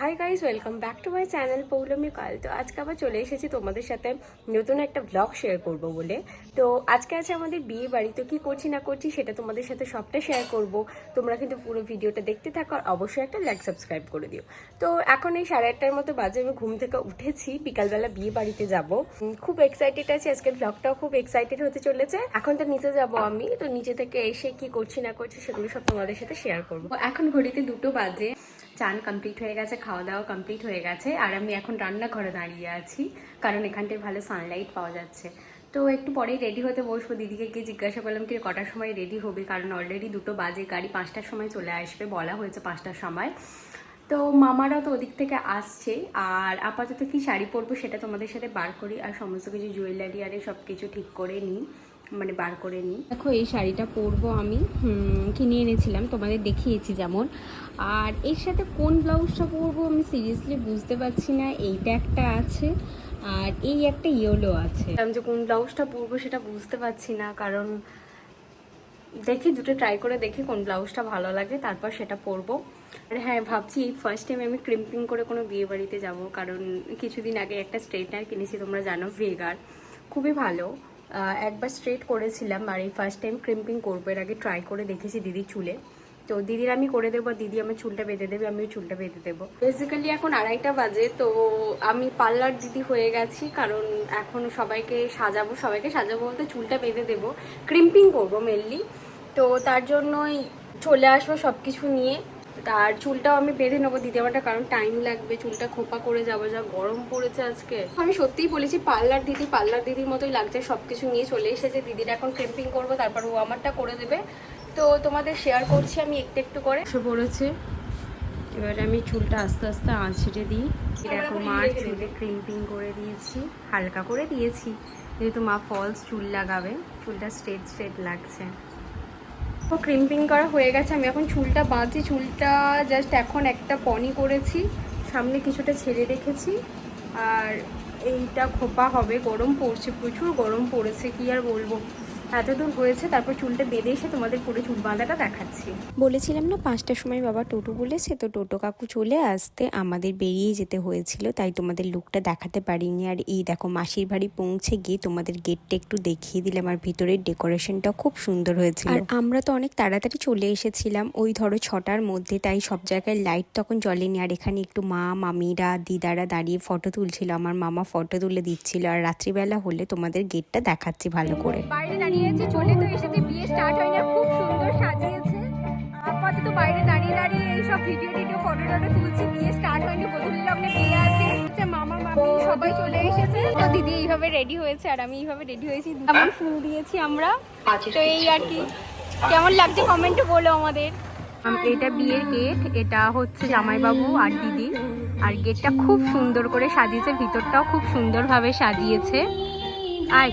Hi guys welcome back to my channel Paulami কাল তো আজকে আবার চলে এসেছি তোমাদের সাথে নতুন একটা ব্লগ শেয়ার করব বলে। তো আজকে আছে আমাদের বিয়ে বাড়ি, তো কী করছি না করছি সেটা তোমাদের সাথে সবটা শেয়ার করব। তোমরা কিন্তু পুরো ভিডিওটা দেখতে থাকো আর অবশ্যই একটা লাইক সাবস্ক্রাইব করে দিও। তো এখন এই সাড়ে আটটার মতো বাজে, আমি ঘুম থেকে উঠেছি, বিকালবেলা বিয়ে বাড়িতে যাব। খুব এক্সাইটেড আছি, আজকের ব্লগটাও খুব এক্সাইটেড হতে চলেছে। এখন তো নিচে যাব আমি, তো নিচে থেকে এসে কি করছি না করছি সেগুলো সব তোমাদের সাথে শেয়ার করব। এখন ঘড়িতে দুটো বাজে। চান কমপ্লিট হয়ে গেছে খাওয়া দাওয়া কমপ্লিট হয়ে গেছে, আর আমি এখন রান্নাঘরে দাঁড়িয়ে আছি, কারণ এখানটায় ভালো সানলাইট পাওয়া যাচ্ছে। তো একটু পরেই রেডি হতে বসবো, দিদিকে গিয়ে জিজ্ঞাসা করলাম কি কটার সময় রেডি হবে? কারণ অলরেডি দুটো বাজে, গাড়ি পাঁচটার সময় চলে আসবে, বলা হয়েছে পাঁচটার সময়। তো মামারা তো ওদিক থেকে আসছে, আর আপাতত কি শাড়ি পরবো সেটা তোমাদের সাথে বার করি, আর সমস্ত কিছু জুয়েলারি আর সব কিছু ঠিক করে নিই। মানে বার করে নিই। দেখো এই শাড়িটা পরবো আমি। কিনে এনেছিলাম তোমাদের দেখিয়েছি যেমন। আর এর সাথে কোন ব্লাউজটা পরবো আমি সিরিয়াসলি বুঝতে পারছি না। এইটা একটা আছে আর এই একটা ইয়েলো আছে। আমি যে কোন ব্লাউজটা পরবো সেটা বুঝতে পারছি না কারণ দেখি দুটো ট্রাই করে দেখি কোন ব্লাউজটা ভালো লাগে তারপর সেটা পরবো। আর হ্যাঁ ভাবছি এই ফার্স্ট টাইম আমি ক্রিম্পিং করে কোনো বিয়ে বাড়িতে যাব কারণ কিছুদিন আগে একটা স্ট্রেটনার কিনেছি তোমরা জানো ভেগার খুবই ভালো। একবার স্ট্রেট করেছিলাম, আর এই ফার্স্ট টাইম ক্রিম্পিং করব, এর আগে ট্রাই করে দেখেছি দিদির চুলে। তো দিদির আমি করে দেবো দিদি আমার চুলটা বেঁধে দেবে আমি চুলটা বেঁধে দেবো। বেসিক্যালি এখন আড়াইটা বাজে, তো আমি পার্লার দিদি হয়ে গেছি, কারণ এখন সবাইকে সাজাবো সবাইকে সাজাবো বলতে চুলটা বেঁধে দেবো। ক্রিম্পিং করব মেনলি তো তার জন্যই চলে আসব সব কিছু নিয়ে। তার চুলটাও আমি বেঁধে নেব দিতে পারটা কারণ টাইম লাগবে চুলটা খোপা করে যাব যা গরম পড়েছে আজকে। আমি সত্যিই বলেছি পার্লার দিদি পার্লার দিদির মতোই লাগছে সব কিছু নিয়ে চলে এসেছে। দিদির এখন ক্রিম্পিং করব তারপর ও আমারটা করে দেবে। তো তোমাদের শেয়ার করছি আমি একটু একটু করে। এসে পড়েছে। এবারে আমি চুলটা আস্তে আস্তে আঁচড়ে দিই। দেখো মার চুলে ক্রিম্পিং করে দিয়েছি হালকা করে দিয়েছি। যেহেতু মা ফলস চুল লাগাবে চুলটা স্ট্রেট স্ট্রেট লাগছে। তো ক্রিম্পিং করা হয়ে গেছে। আমি এখন চুলটা বাঁধছি। চুলটা জাস্ট এখন একটা পনি করেছি। সামনে কিছুটা ছেড়ে রেখেছি। আর এইটা খোপা হবে। গরম পড়ছে প্রচুর। গরম পড়েছে। কি আর বলব? এতদূর হয়েছে তারপর চুলটা বেঁধে এসে তোমাদের পুরো চুল বাঁধাটা দেখাচ্ছি। বলেছিলাম না পাঁচটার সময় বাবা টোটো বলেছে তো টোটো কাকু চলে আসতে আমাদের বেরিয়ে যেতে হয়েছিল তাই তোমাদের লুকটা দেখাতে পারিনি। আর এই দেখো মাসির বাড়ি পৌঁছে গিয়ে তোমাদের গেটটা একটু দেখিয়ে দিলাম আর ভিতরের ডেকোরেশনটা খুব সুন্দর হয়েছিল। আর আমরা তো অনেক তাড়াতাড়ি চলে এসেছিলাম ওই ধরো ছটার মধ্যে তাই সব জায়গায় লাইট তখন জ্বলেনি। আর এখানে একটু মা মামিরা দিদারা দাঁড়িয়ে ফটো তুলছিল আমার মামা ফটো তুলে দিচ্ছিল আর রাত্রিবেলা হলে তোমাদের গেটটা দেখাচ্ছি ভালো করে। বাইরে দাঁড়িয়েছে চলে তো এসেছে। বিয়ে স্টার্ট হয় না খুব সুন্দর সাজিয়েছে। আপাতত বাইরে দাঁড়িয়ে দাঁড়িয়ে এইসব ভিডিও টিডিও ফটো টটো তুলছি। বিয়ে স্টার্ট হয়নি বধুলি লগ্নে বিয়ে আছে। হচ্ছে মামা মামি সবাই চলে এসেছে। তো দিদি এইভাবে রেডি হয়েছে আর আমি এইভাবে রেডি হয়েছি। তেমন ফুল দিয়েছি আমরা। তো এই আর কি। কেমন লাগছে কমেন্টে বলো আমাদের? এটা বিয়ের গেট এটা হচ্ছে জামাইবাবু আর দিদি। আর গেটটা খুব সুন্দর করে সাজিয়েছে ভিতরটাও খুব সুন্দরভাবে সাজিয়েছে। আয়।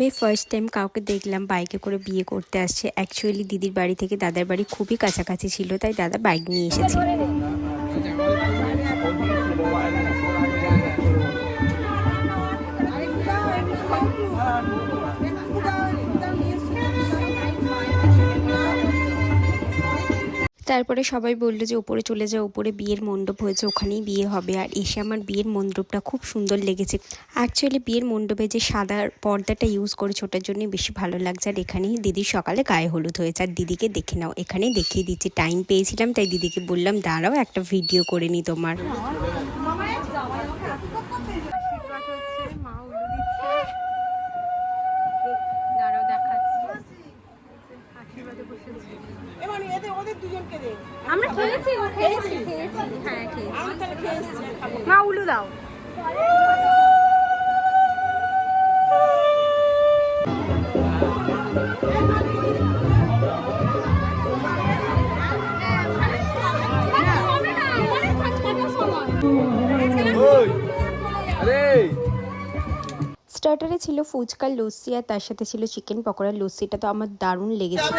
আমি ফার্স্ট টাইম কাউকে দেখলাম বাইকে করে বিয়ে করতে আসছে। অ্যাকচুয়ালি দিদির বাড়ি থেকে দাদার বাড়ি খুবই কাছাকাছি ছিল, তাই দাদা বাইক নিয়ে এসেছিল তারপরে সবাই বলল যে, ওপরে চলে যাও, ওপরে বিয়ের মণ্ডপ হয়েছে, ওখানেই বিয়ে হবে। আর এসে আমার বিয়ের মণ্ডপটা খুব সুন্দর লেগেছে। অ্যাকচুয়ালি বিয়ের মণ্ডপে যে সাদা পর্দাটা ইউজ করেছে, ওটার জন্যই বেশি ভালো লাগছে। আর এখানেই দিদির সকালে গায়ে হলুদ হয়েছে। আর দিদিকে দেখে নাও এখানে দেখিয়ে দিচ্ছি। টাইম পেয়েছিলাম, তাই দিদিকে বললাম, দাঁড়াও, একটা ভিডিও করে নি তোমার। উলু দাও। স্টার্টারে ছিল ফুচকা লস্যি আর তার সাথে ছিল চিকেন পকোড়া। লস্যিটা তো আমার দারুণ লেগেছে।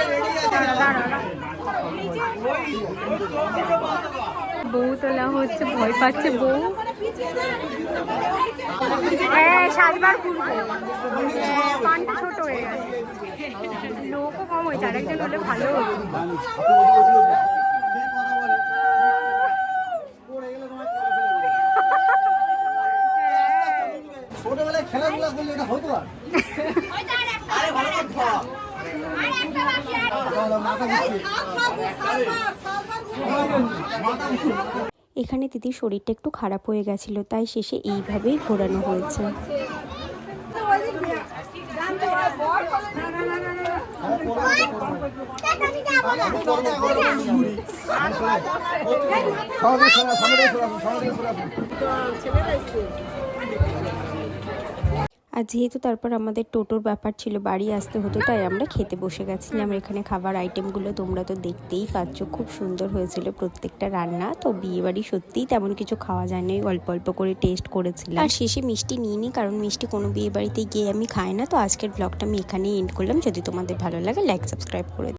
বউ তোলা হচ্ছে, ভয় পাচ্ছে বউ। হ্যাঁ সাতবার ছোট হয়ে গেছে। লোকও কম হয়েছে, আরেকজন হলে ভালো হতো ছোটবেলায় খেলাধুলা করলে এটা হতো আর মাথা ঘুরছে। এখানে দিদির শরীরটা একটু খারাপ হয়ে গেছিল তাই শেষে এইভাবেই ঘোরানো হয়েছে। সমাজে আর যেহেতু তারপর আমাদের টোটোর ব্যাপার ছিল, বাড়ি আসতে হতো, তাই আমরা খেতে বসে গেছিলাম। এখানে খাবার আইটেমগুলো তোমরা তো দেখতেই পাচ্ছ, খুব সুন্দর হয়েছিল প্রত্যেকটা রান্না। তো বিয়েবাড়ি সত্যিই তেমন কিছু খাওয়া যায় যায়নি, অল্প অল্প করে টেস্ট করেছিলাম। আর শেষে মিষ্টি নিয়ে নিই কারণ মিষ্টি কোনো বিয়ে বাড়িতে গিয়ে আমি খাই না। তো আজকের ব্লগটা আমি এখানেই এন্ড করলাম। যদি তোমাদের ভালো লাগে লাইক সাবস্ক্রাইব করে।